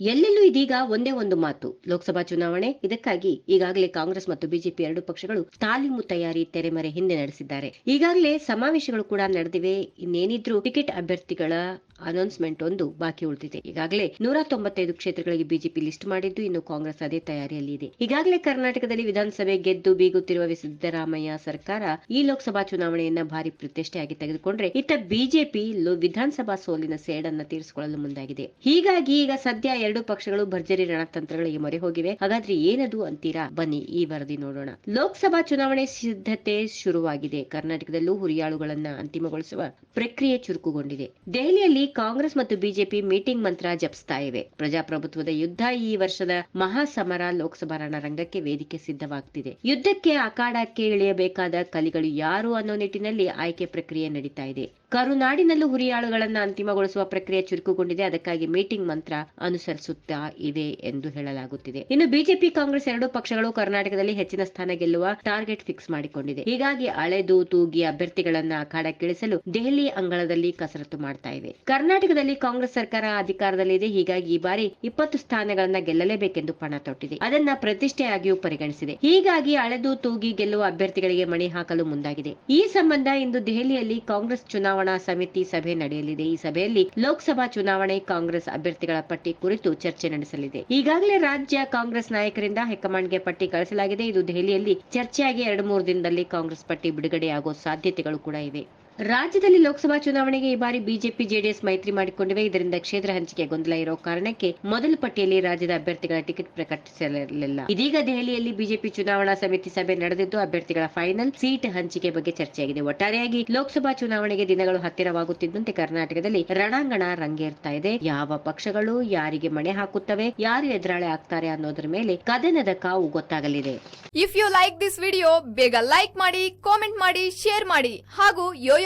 ಎಲ್ಲೆಲ್ಲೂ ಇದೀಗ ಒಂದೇ ಒಂದು ಮಾತು. ಲೋಕಸಭಾ ಚುನಾವಣೆ. ಇದಕ್ಕಾಗಿ ಈಗಾಗಲೇ ಕಾಂಗ್ರೆಸ್ ಮತ್ತು ಬಿಜೆಪಿ ಎರಡು ಪಕ್ಷಗಳು ತಾಲೀಮು ತಯಾರಿ ತೆರೆಮರೆ ಹಿಂದೆ ನಡೆಸಿದ್ದಾರೆ. ಈಗಾಗಲೇ ಸಮಾವೇಶಗಳು ಕೂಡ ನಡೆದಿವೆ. ಇನ್ನೇನಿದ್ರು ಟಿಕೆಟ್ ಅಭ್ಯರ್ಥಿಗಳ ಅನೌನ್ಸ್ಮೆಂಟ್ ಒಂದು ಬಾಕಿ ಉಳಿದಿದೆ. ಈಗಾಗಲೇ ನೂರ ತೊಂಬತ್ತೈದು ಕ್ಷೇತ್ರಗಳಿಗೆ ಬಿಜೆಪಿ ಲಿಸ್ಟ್ ಮಾಡಿದ್ದು ಇನ್ನು ಕಾಂಗ್ರೆಸ್ ಅದೇ ತಯಾರಿಯಲ್ಲಿ ಇದೆ. ಈಗಾಗಲೇ ಕರ್ನಾಟಕದಲ್ಲಿ ವಿಧಾನಸಭೆ ಗೆದ್ದು ಬೀಗುತ್ತಿರುವ ಸಿದ್ದರಾಮಯ್ಯ ಸರ್ಕಾರ ಈ ಲೋಕಸಭಾ ಚುನಾವಣೆಯನ್ನ ಭಾರಿ ಪ್ರತಿಷ್ಠೆಯಾಗಿ ತೆಗೆದುಕೊಂಡ್ರೆ ಇತ್ತ ಬಿಜೆಪಿ ವಿಧಾನಸಭಾ ಸೋಲಿನ ಸೇಡನ್ನ ತೀರಿಸಿಕೊಳ್ಳಲು ಮುಂದಾಗಿದೆ. ಹೀಗಾಗಿ ಈಗ ಸದ್ಯ ಎರಡು ಪಕ್ಷಗಳು ಭರ್ಜರಿ ರಣತಂತ್ರಗಳಿಗೆ ಮೊರೆ ಹೋಗಿವೆ. ಹಾಗಾದ್ರೆ ಏನದು ಅಂತೀರಾ? ಬನ್ನಿ ಈ ವರದಿ ನೋಡೋಣ. ಲೋಕಸಭಾ ಚುನಾವಣೆ ಸಿದ್ಧತೆ ಶುರುವಾಗಿದೆ. ಕರ್ನಾಟಕದಲ್ಲೂ ಹುರಿಯಾಳುಗಳನ್ನ ಅಂತಿಮಗೊಳಿಸುವ ಪ್ರಕ್ರಿಯೆ ಚುರುಕುಗೊಂಡಿದೆ. ದೆಹಲಿಯಲ್ಲಿ ಕಾಂಗ್ರೆಸ್ ಮತ್ತು ಬಿಜೆಪಿ ಮೀಟಿಂಗ್ ಮಂತ್ರ ಜಪಿಸ್ತಾ ಇವೆ. ಪ್ರಜಾಪ್ರಭುತ್ವದ ಯುದ್ಧ ಈ ವರ್ಷದ ಮಹಾಸಮರ ಲೋಕಸಭಾ ರಣರಂಗಕ್ಕೆ ವೇದಿಕೆ ಸಿದ್ಧವಾಗ್ತಿದೆ. ಯುದ್ಧಕ್ಕೆ ಅಖಾಡಕ್ಕೆ ಇಳಿಯಬೇಕಾದ ಕಲಿಗಳು ಯಾರು ಅನ್ನೋ ನಿಟ್ಟಿನಲ್ಲಿ ಆಯ್ಕೆ ಪ್ರಕ್ರಿಯೆ ನಡೀತಾ ಇದೆ. ಕರುನಾಡಿನಲ್ಲೂ ಹುರಿಯಾಳುಗಳನ್ನ ಅಂತಿಮಗೊಳಿಸುವ ಪ್ರಕ್ರಿಯೆ ಚುರುಕುಗೊಂಡಿದೆ. ಅದಕ್ಕಾಗಿ ಮೀಟಿಂಗ್ ಮಂತ್ರ ಅನುಸರಿಸುತ್ತಾ ಇದೆ ಎಂದು ಹೇಳಲಾಗುತ್ತಿದೆ. ಇನ್ನು ಬಿಜೆಪಿ, ಕಾಂಗ್ರೆಸ್ ಎರಡೂ ಪಕ್ಷಗಳು ಕರ್ನಾಟಕದಲ್ಲಿ ಹೆಚ್ಚಿನ ಸ್ಥಾನ ಗೆಲ್ಲುವ ಟಾರ್ಗೆಟ್ ಫಿಕ್ಸ್ ಮಾಡಿಕೊಂಡಿದೆ. ಹೀಗಾಗಿ ಅಳೆದು ತೂಗಿ ಅಭ್ಯರ್ಥಿಗಳನ್ನ ಅಖಾಡಕ್ಕಿಳಿಸಲು ದೆಹಲಿ ಅಂಗಳದಲ್ಲಿ ಕಸರತ್ತು ಮಾಡ್ತಾ ಇವೆ ಕರ್ನಾಟಕದಲ್ಲಿ ಕಾಂಗ್ರೆಸ್ ಸರ್ಕಾರ ಅಧಿಕಾರದಲ್ಲಿದೆ. ಹೀಗಾಗಿ ಈ ಬಾರಿ ಇಪ್ಪತ್ತು ಸ್ಥಾನಗಳನ್ನ ಗೆಲ್ಲಲೇಬೇಕೆಂದು ಪಣ ತೊಟ್ಟಿದೆ. ಅದನ್ನ ಪ್ರತಿಷ್ಠೆಯಾಗಿಯೂ ಪರಿಗಣಿಸಿದೆ. ಹೀಗಾಗಿ ಅಳೆದು ತೂಗಿ ಗೆಲ್ಲುವ ಅಭ್ಯರ್ಥಿಗಳಿಗೆ ಮಣಿ ಹಾಕಲು ಮುಂದಾಗಿದೆ. ಈ ಸಂಬಂಧ ಇಂದು ದೆಹಲಿಯಲ್ಲಿ ಕಾಂಗ್ರೆಸ್ ಚುನಾವಣಾ ಸಮಿತಿ ಸಭೆ ನಡೆಯಲಿದೆ. ಈ ಸಭೆಯಲ್ಲಿ ಲೋಕಸಭಾ ಚುನಾವಣೆ ಕಾಂಗ್ರೆಸ್ ಅಭ್ಯರ್ಥಿಗಳ ಪಟ್ಟಿ ಕುರಿತು ಚರ್ಚೆ ನಡೆಸಲಿದೆ. ಈಗಾಗಲೇ ರಾಜ್ಯ ಕಾಂಗ್ರೆಸ್ ನಾಯಕರಿಂದ ಹೈಕಮಾಂಡ್ಗೆ ಪಟ್ಟಿ ಕಳಿಸಲಾಗಿದೆ. ಇದು ದೆಹಲಿಯಲ್ಲಿ ಚರ್ಚೆಯಾಗಿ ಎರಡು ಮೂರು ದಿನದಲ್ಲಿ ಕಾಂಗ್ರೆಸ್ ಪಟ್ಟಿ ಬಿಡುಗಡೆಯಾಗುವ ಸಾಧ್ಯತೆಗಳು ಕೂಡ ಇವೆ. ರಾಜ್ಯದಲ್ಲಿ ಲೋಕಸಭಾ ಚುನಾವಣೆಗೆ ಈ ಬಾರಿ ಬಿಜೆಪಿ, ಜೆಡಿಎಸ್ ಮೈತ್ರಿ ಮಾಡಿಕೊಂಡಿವೆ. ಇದರಿಂದ ಕ್ಷೇತ್ರ ಹಂಚಿಕೆ ಗೊಂದಲ ಇರೋ ಕಾರಣಕ್ಕೆ ಮೊದಲ ಪಟ್ಟಿಯಲ್ಲಿ ರಾಜ್ಯದ ಅಭ್ಯರ್ಥಿಗಳ ಟಿಕೆಟ್ ಪ್ರಕಟಿಸಲಿಲ್ಲ. ಇದೀಗ ದೆಹಲಿಯಲ್ಲಿ ಬಿಜೆಪಿ ಚುನಾವಣಾ ಸಮಿತಿ ಸಭೆ ನಡೆದಿದ್ದು, ಅಭ್ಯರ್ಥಿಗಳ ಫೈನಲ್ ಸೀಟ್ ಹಂಚಿಕೆ ಬಗ್ಗೆ ಚರ್ಚೆಯಾಗಿದೆ. ಒಟ್ಟಾರೆಯಾಗಿ ಲೋಕಸಭಾ ಚುನಾವಣೆಗೆ ದಿನಗಳು ಹತ್ತಿರವಾಗುತ್ತಿದ್ದಂತೆ ಕರ್ನಾಟಕದಲ್ಲಿ ರಣಾಂಗಣ ರಂಗೇರ್ತಾ ಇದೆ. ಯಾವ ಪಕ್ಷಗಳು ಯಾರಿಗೆ ಮಣೆ ಹಾಕುತ್ತವೆ, ಯಾರು ಎದುರಾಳಿ ಆಗ್ತಾರೆ ಅನ್ನೋದ್ರ ಮೇಲೆ ಕದನದ ಕಾವು ಗೊತ್ತಾಗಲಿದೆ. If you like this video ಬೇಗ ಲೈಕ್ ಮಾಡಿ ಕಾಮೆಂಟ್ ಮಾಡಿ ಶೇರ್ ಮಾಡಿ ಹಾಗೂ ಯೋಯೋ